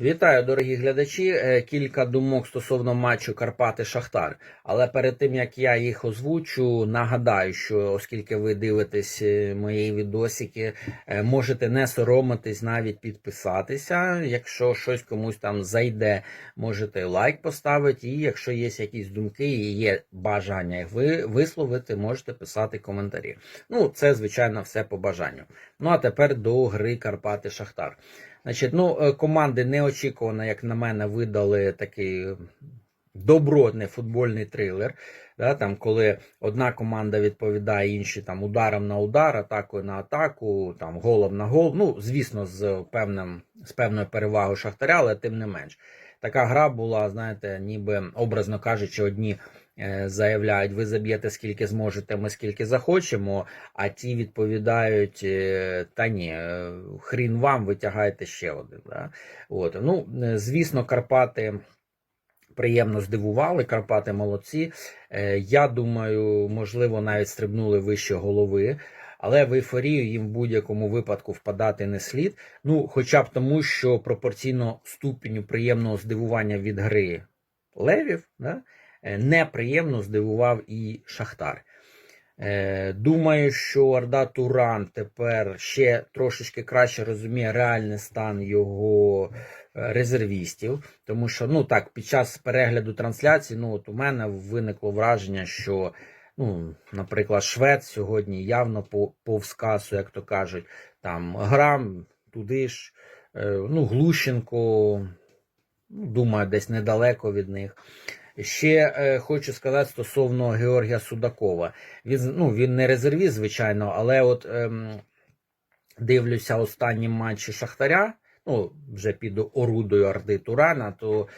Вітаю, дорогі глядачі. Е, Кілька думок стосовно матчу Карпати Шахтар. Але перед тим як я їх озвучу, нагадаю, що оскільки ви дивитесь е, мої відосики, е, можете не соромитись, навіть підписатися. Якщо щось комусь там зайде, можете лайк поставити. І якщо є якісь думки і є бажання їх ви висловити, можете писати коментарі. Ну, це звичайно все по бажанню. Ну а тепер до гри Карпати Шахтар. Значить, ну, е, команди неочікувано, як на мене, видали такий добротний футбольний трилер. Да, там, коли одна команда відповідає іншій там, ударом на удар, атакою на атаку, там, голом на гол. Ну, звісно, з, певним, з певною перевагою Шахтаря, але тим не менш. Така гра була, знаєте, ніби образно кажучи, одні е, заявляють, ви заб'єте скільки зможете, ми скільки захочемо, а ті відповідають, е, та ні, е, хрін вам, витягайте ще один. Да? От. Ну, звісно, Карпати приємно здивували, Карпати молодці. Я думаю, можливо, навіть стрибнули вище голови. Але в ейфорію їм в будь-якому випадку впадати не слід. Ну, хоча б тому, що пропорційно ступеню приємного здивування від гри левів, да, е, неприємно здивував і Шахтар. Е, Думаю, що Орда Туран тепер ще трошечки краще розуміє реальний стан його е, резервістів. Тому що, ну так, під час перегляду трансляції, ну от у мене виникло враження, що, ну, наприклад, Швед сьогодні явно по, повз касу, як то кажуть, там грам туди ж, е, ну, Глущенко, ну, думаю, десь недалеко від них. Ще е, хочу сказати стосовно Георгія Судакова. Він, ну, він не резервіст, звичайно, але от ем, дивлюся останні матчі Шахтаря, ну, вже під орудою Орди Турана, то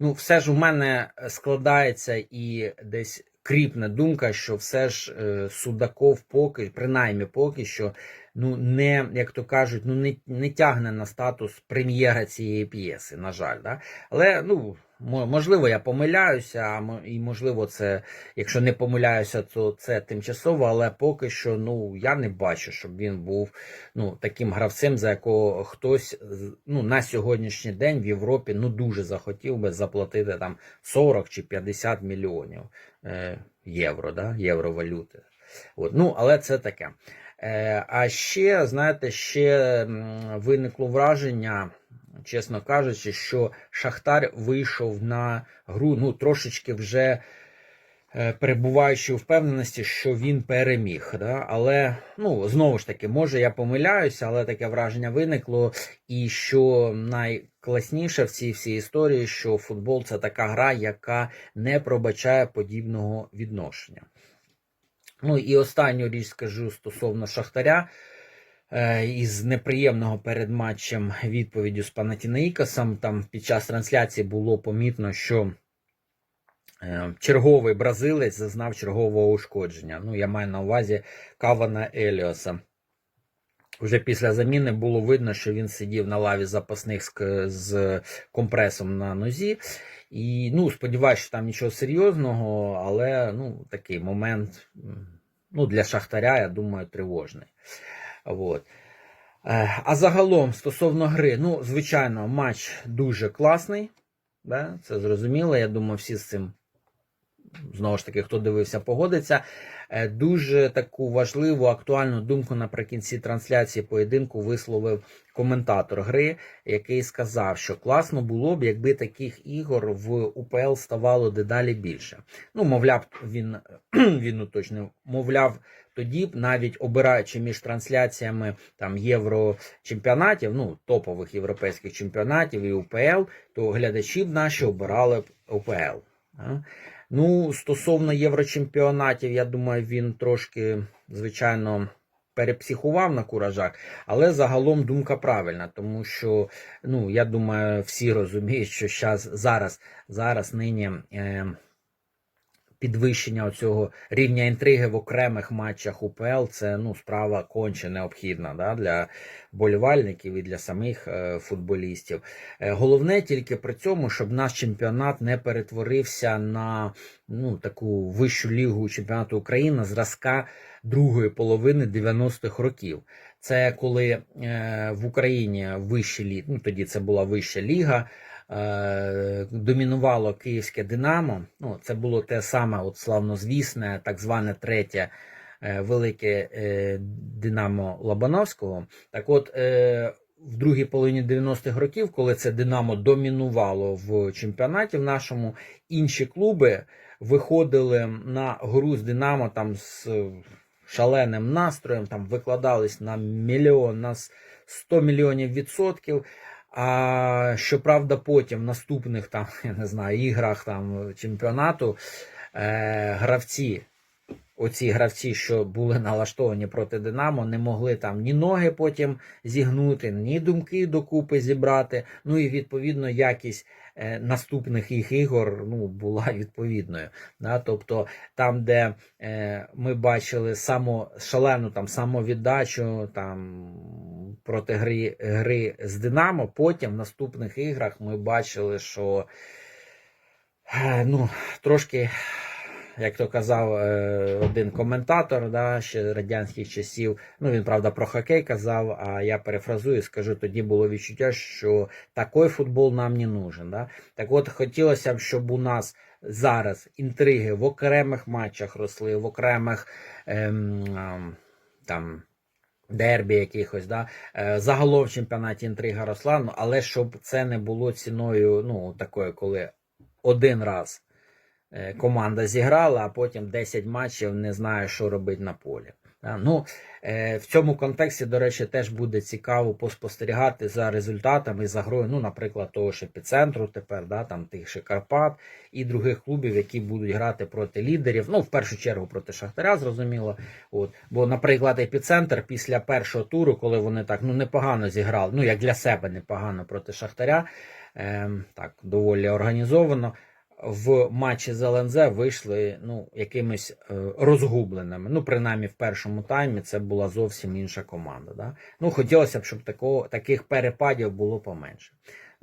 ну, все ж у мене складається і десь кріпна думка, що все ж е, Судаков поки, принаймні поки що, ну, не, як то кажуть, ну, не, не тягне на статус прем'єра цієї п'єси, на жаль. Да? Але, ну, можливо, я помиляюся, і можливо, це, якщо не помиляюся, то це тимчасово, але поки що, ну, я не бачу, щоб він був ну, таким гравцем, за якого хтось ну, на сьогоднішній день в Європі ну, дуже захотів би заплатити там 40 чи 50 мільйонів е, євро, да? євровалюти. От. Ну, але це таке. Е, а ще, знаєте, ще виникло враження, чесно кажучи, що Шахтар вийшов на гру, ну, трошечки вже е, перебуваючи у впевненості, що він переміг. Да? Але ну, знову ж таки, може я помиляюся, але таке враження виникло. І що найкласніше в цій всій історії, що футбол це така гра, яка не пробачає подібного відношення. Ну і останню річ скажу стосовно Шахтаря. Е, Із неприємного перед матчем відповіддю з Панатінаїкасом. Там під час трансляції було помітно, що е, черговий бразилець зазнав чергового ушкодження. Ну, я маю на увазі Кавана Еліоса. Вже після заміни було видно, що він сидів на лаві запасних з, компресом на нозі. І ну, сподіваюся, що там нічого серйозного, але ну, такий момент ну, для Шахтаря, я думаю, тривожний. От. Е, А загалом, стосовно гри, ну, звичайно, матч дуже класний. Да? Це зрозуміло. Я думаю, всі з цим, знову ж таки, хто дивився, погодиться. Е, Дуже таку важливу, актуальну думку наприкінці трансляції поєдинку висловив коментатор гри, який сказав, що класно було б, якби таких ігор в УПЛ ставало дедалі більше. Ну, мовляв, він, він уточнив, мовляв, тоді б навіть обираючи між трансляціями там єврочемпіонатів, ну топових європейських чемпіонатів і УПЛ, то глядачі б наші обирали б УПЛ. Ну, стосовно єврочемпіонатів, я думаю, він трошки, звичайно, перепсихував на куражах, але загалом думка правильна, тому що, ну, я думаю, всі розуміють, що зараз, зараз нині. Е, підвищення цього рівня інтриги в окремих матчах УПЛ це ну, справа конче необхідна да, для болівальників і для самих е, футболістів. Е, головне тільки при цьому, щоб наш чемпіонат не перетворився на ну, таку вищу лігу чемпіонату України зразка другої половини 90-х років. Це коли е, в Україні вищі лі... ну тоді це була вища ліга. Е, Домінувало київське Динамо. Ну, це було те саме, от славнозвісне, так зване третє е, велике е, Динамо Лобановського. Так от, в другій половині 90-х років, коли це Динамо домінувало в чемпіонаті в нашому, інші клуби виходили на гру з Динамо там з шаленим настроєм, там викладались на мільйон, на 100 мільйонів відсотків. А щоправда, потім в наступних там, я не знаю, іграх там чемпіонату е, гравці, оці гравці, що були налаштовані проти Динамо, не могли там ні ноги потім зігнути, ні думки докупи зібрати. Ну і відповідно якість е, наступних їх ігор ну, була відповідною. Да? Тобто там, де е, ми бачили само, шалену там, самовіддачу там, проти гри, гри з Динамо, потім в наступних іграх ми бачили, що е, ну, трошки. Як то казав е, один коментатор да, ще радянських часів, ну він правда про хокей казав, а я перефразую і скажу, тоді було відчуття, що такий футбол нам не нужен. Да? Так от хотілося б, щоб у нас зараз інтриги в окремих матчах росли, в окремих ем, там. Дербі якихось, да? Е, загалом в чемпіонаті інтрига росла, але щоб це не було ціною ну, такою, коли один раз е, команда зіграла, а потім 10 матчів не знає, що робити на полі. Да? Ну, е, в цьому контексті, до речі, теж буде цікаво поспостерігати за результатами, за грою, ну, наприклад, того ж епіцентру тепер, да, там тих же Карпат і других клубів, які будуть грати проти лідерів. Ну, в першу чергу проти Шахтаря, зрозуміло. От. Бо, наприклад, епіцентр після першого туру, коли вони так ну, непогано зіграли, ну як для себе непогано проти Шахтаря, ем, так доволі організовано. В матчі з ЛНЗ вийшли ну, якимись е, розгубленими. Ну, принаймні, в першому таймі це була зовсім інша команда. Да? Ну, хотілося б, щоб такого, таких перепадів було поменше.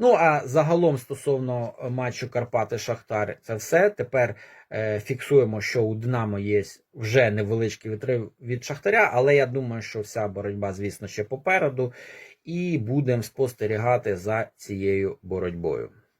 Ну, а загалом стосовно матчу Карпати Шахтар, це все. Тепер е, фіксуємо, що у Динамо є вже невеличкий відрив від Шахтаря, але я думаю, що вся боротьба, звісно, ще попереду, і будемо спостерігати за цією боротьбою.